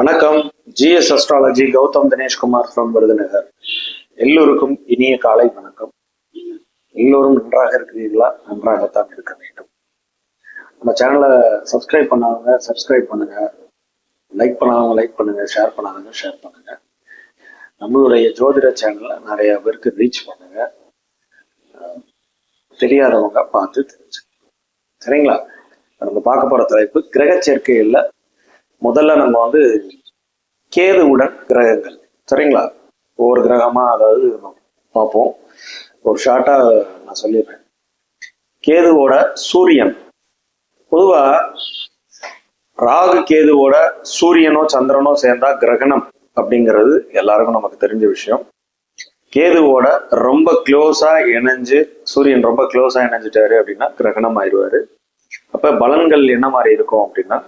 வணக்கம். GS astrology Gautham Dineshkumar from Virudhunagar. எல்லோருக்கும் இனிய காலை வணக்கம். எல்லோரும் நன்றாக இருக்கிறீர்களா? நன்றாகத்தான் இருக்க வேண்டும். நம்ம சேனலை சப்ஸ்கிரைப் பண்ணாதவங்க சப்ஸ்கிரைப் பண்ணுங்க. லைக் பண்ணாதவங்க லைக் பண்ணுங்க. ஷேர் பண்ணாதவங்க ஷேர் பண்ணுங்க. நம்மளுடைய ஜோதிட சேனலை நிறைய பேருக்கு ரீச் பண்ணுங்க. தெரியாதவங்க பார்த்து தெரிஞ்சு சரிங்களா? நம்ம பார்க்க போற தலைப்பு கிரக சேர்க்கையில் முதல்ல நம்ம வந்து கேதுவுடன் கிரகங்கள். சரிங்களா? ஒவ்வொரு கிரகமா அதாவது பார்ப்போம். ஒரு ஷார்ட்டா நான் சொல்லிடுறேன். கேதுவோட சூரியன். பொதுவா ராகு கேதுவோட சூரியனோ சந்திரனோ சேர்ந்தா கிரகணம் அப்படிங்கிறது எல்லாருக்கும் நமக்கு தெரிஞ்ச விஷயம். கேதுவோட ரொம்ப க்ளோஸா இணைஞ்சு சூரியன் ரொம்ப க்ளோஸா இணைஞ்சிட்டாரு அப்படின்னா கிரகணம் ஆயிடுவாரு. அப்ப பலன்கள் என்ன மாதிரி இருக்கும் அப்படின்னா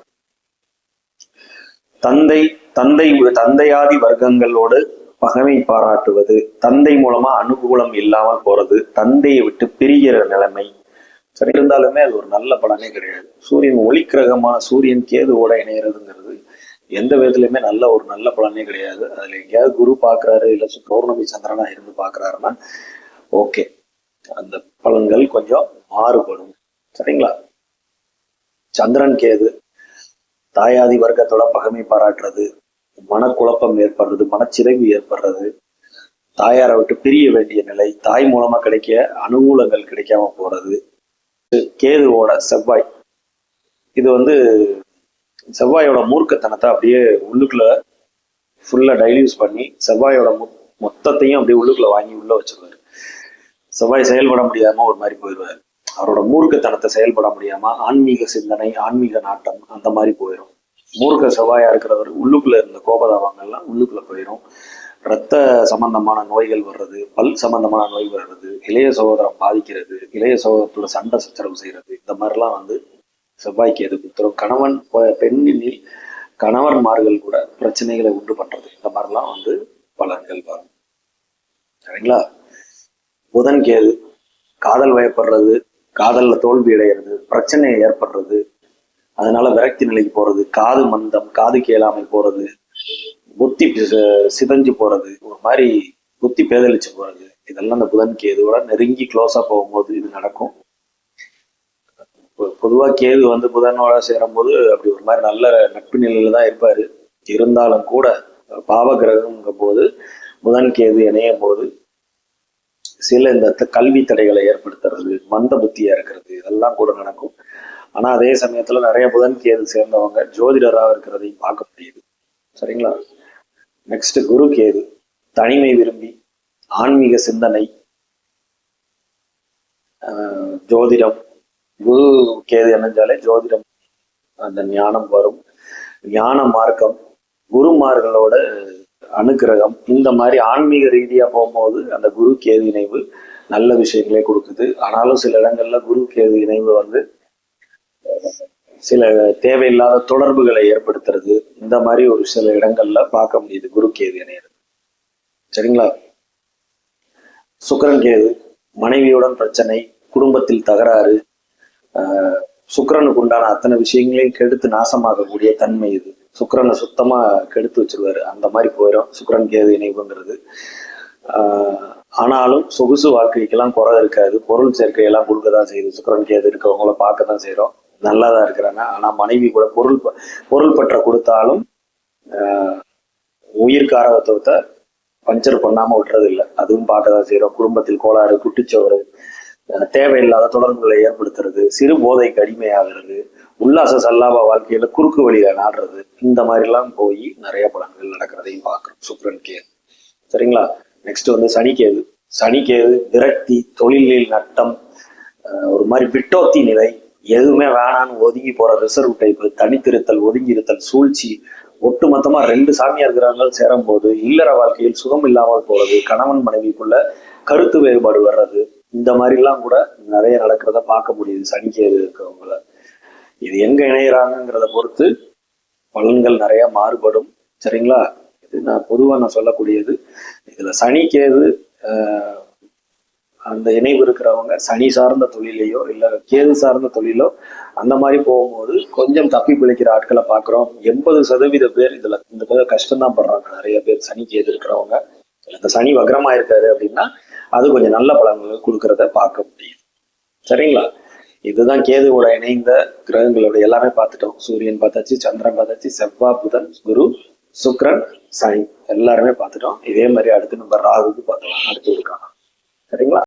தந்தை தந்தை தந்தையாதி வர்க்கங்களோடு பகமை பாராட்டுவது தந்தை மூலமா அனுகூலம் இல்லாமல் போறது தந்தையை விட்டு பிரிகிற நிலைமை. சரி இருந்தாலுமே அது ஒரு நல்ல பலனே கிடையாது. சூரியன் ஒளிக்கிரகமான சூரியன் கேதுவோட இணையறதுங்கிறது எந்த விதத்துலயுமே நல்ல ஒரு நல்ல பலனே கிடையாது. அதுல எங்கேயாவது குரு பாக்குறாரு இல்ல பௌர்ணமி சந்திரனா இருந்து பாக்குறாருன்னா ஓகே. அந்த பலன்கள் கொஞ்சம் மாறுபடும். சரிங்களா? சந்திரன் கேது தாயாதி வர்க்கத்தோட பகைமை பாராட்டுறது மனக்குழப்பம் ஏற்படுறது மனச்சிறைவு ஏற்படுறது. தாயாரை விட்டு பிரிய வேண்டிய நிலை தாய் மூலமா கிடைக்க அனுகூலங்கள் கிடைக்காம போறது. கேதுவோட செவ்வாய். இது வந்து செவ்வாயோட மூர்க்கத்தனத்தை அப்படியே உள்ளுக்குள்ள ஃபுல்லா டைல்யூஸ் பண்ணி செவ்வாயோட மொ- மொத்தத்தையும் அப்படியே உள்ளுக்குள்ள வாங்கி உள்ள வச்சிருவாரு. செவ்வாய் செயல்பட முடியாம ஒரு மாதிரி போயிடுவாரு. அவரோட மூர்க்கத்தனத்தை செயல்பட முடியாம ஆன்மீக சிந்தனை ஆன்மீக நாட்டம் அந்த மாதிரி போயிடும் மூர்க்க செவ்வாயா இருக்கிறவர் உள்ளுக்குள்ள இருந்த கோபதாபங்கள்லாம் உள்ளுக்குள்ள போயிடும் ரத்த சம்பந்தமான நோய்கள் வர்றது பல் சம்பந்தமான நோய் வர்றது இளைய சகோதரம் பாதிக்கிறது இளைய சகோதரத்தோட சண்டை சச்சரவு செய்யறது இந்த மாதிரிலாம் வந்து செவ்வாய்க்கு எது கொடுத்துரும். கணவன் பெண்ணில் பெண்ணினில் கணவன்மார்கள் கூட பிரச்சனைகளை உண்டு பண்றது இந்த மாதிரிலாம் வந்து பலன்கள் வரும். சரிங்களா? புதன் கேது காதல் வயப்படுறது காதல்ல தோல்வி அடைகிறது பிரச்சனை ஏற்படுறது அதனால விரக்தி நிலைக்கு போறது காது மந்தம் காது கேளாமை போறது புத்தி சிதஞ்சு சிதைஞ்சு போறது ஒரு மாதிரி புத்தி பேதலிச்சு போறது இதெல்லாம் அந்த புதன் கேதுவோட நெருங்கி க்ளோஸா போகும்போது இது நடக்கும். பொதுவா கேது வந்து புதனோட சேரும்போது அப்படி ஒரு மாதிரி நல்ல நட்பு நிலையில தான் இருப்பாரு. இருந்தாலும் கூட பாவ கிரகம்ங்கும் போது புதன் கேது இணையும் போது சில இந்த கல்வி தடைகளை ஏற்படுத்துறது மந்த புத்தியா இருக்கிறது இதெல்லாம் கூட நடக்கும். ஆனா அதே சமயத்துல நிறைய புதன் கேது சேர்ந்தவங்க ஜோதிடராக இருக்கிறதையும் பார்க்க முடியுது. சரிங்களா? நெக்ஸ்ட் குரு கேது தனிமை விரும்பி ஆன்மீக சிந்தனை ஆஹ் ஜோதிடம். குரு கேது என்னஞ்சாலே ஜோதிடம் அந்த ஞானம் வரும். ஞான மார்க்கம் குருமார்களோட அனுக்கிரகம். இந்த மாதிரி ஆன்மீக ரீதியா போகும்போது அந்த குரு கேது இணைவு நல்ல விஷயங்களே கொடுக்குது. ஆனாலும் சில இடங்கள்ல குரு கேது இணைவு வந்து சில தேவையில்லாத தொடர்புகளை ஏற்படுத்துறது. இந்த மாதிரி ஒரு சில இடங்கள்ல பார்க்க முடியுது குரு கேது இணையிறது சரிங்களா? சுக்கரன் கேது மனைவியுடன் பிரச்சனை குடும்பத்தில் தகராறு ஆஹ் உண்டான அத்தனை விஷயங்களையும் கெடுத்து நாசமாகக்கூடிய தன்மை இது. சுக்கரனை சுத்தமா கெடுத்து வச்சிருவாரு. அந்த மாதிரி போயிடும் சுக்கரன் கேது இணைவுங்கிறது. ஆஹ் ஆனாலும் சொகுசு வாழ்க்கைக்கெல்லாம் குறை இருக்காது. பொருள் சேர்க்கையெல்லாம் கொடுக்க தான் செய்யுது. சுக்கரன் கேது இருக்கிறவங்கள பார்க்க தான் செய்கிறோம் நல்லா தான் இருக்கிறாங்க ஆனா மனைவி கூட பொருள் பொருள் பற்ற கொடுத்தாலும் உயிர் காரகத்துவத்தை பஞ்சர் பண்ணாம விட்டுறது இல்லை அதுவும் பார்க்க தான் செய்கிறோம் குடும்பத்தில் கோளாறு குட்டிச்சோறு தேவையில்லாத தொடர்புகளை ஏற்படுத்துறது சிறு போதைக்கு அடிமையாகிறது உல்லாச சல்லாப வாழ்க்கையில குறுக்கு வழியில நாடுறது இந்த மாதிரிலாம் போய் நிறைய பலன்கள் நடக்கிறதையும் பார்க்குறோம். சுக்ரன் கேது. சரிங்களா? நெக்ஸ்ட் வந்து சனிக்கேது. சனிக்கேது விரக்தி தொழிலில் நட்டம் அஹ் ஒரு மாதிரி விட்டோத்தி நிலை எதுவுமே வேணான்னு ஒதுங்கி போற ரிசர்வ் டைப் தனித்திருத்தல் ஒதுங்கி இருத்தல் சூழ்ச்சி ஒட்டுமொத்தமா ரெண்டு சாமியார் கிரகங்கள் சேரும் போது இல்லற வாழ்க்கையில் சுகம் இல்லாமல் போறது கணவன் மனைவிக்குள்ள கருத்து வேறுபாடு வர்றது இந்த மாதிரிலாம் கூட நிறைய நடக்கிறத பார்க்க முடியுது சனிக்கேது இருக்கிறவங்கள. இது எங்க இணையறாங்கிறத பொறுத்து பலன்கள் நிறைய மாறுபடும். சரிங்களா? இது நான் பொதுவா நான் சொல்லக்கூடியது. இதுல சனி கேது ஆஹ், அந்த இணைவு இருக்கிறவங்க சனி சார்ந்த தொழிலையோ இல்ல கேது சார்ந்த தொழிலோ அந்த மாதிரி போகும்போது கொஞ்சம் தப்பி பிழைக்கிற ஆட்களை பார்க்குறோம். எண்பது சதவீத பேர் இதுல இந்த பேர் கஷ்டம்தான் படுறாங்க. நிறைய பேர் சனி கேது இருக்கிறவங்க. இந்த சனி வக்ரமாக இருக்காரு அப்படின்னா அது கொஞ்சம் நல்ல பலன்களை கொடுக்கறத பார்க்க முடியும். சரிங்களா? இதுதான் கேதுவோட இணைந்த கிரகங்களோட எல்லாமே பார்த்துட்டோம். சூரியன் பார்த்தாச்சு சந்திரன் பார்த்தாச்சு செவ்வாய் புதன் குரு சுக்ரன் சனி எல்லாருமே பார்த்துட்டோம். இதே மாதிரி அடுத்து நம்ம ராகுக்கு பார்க்கலாம். அடுத்து இருக்காங்க. சரிங்களா?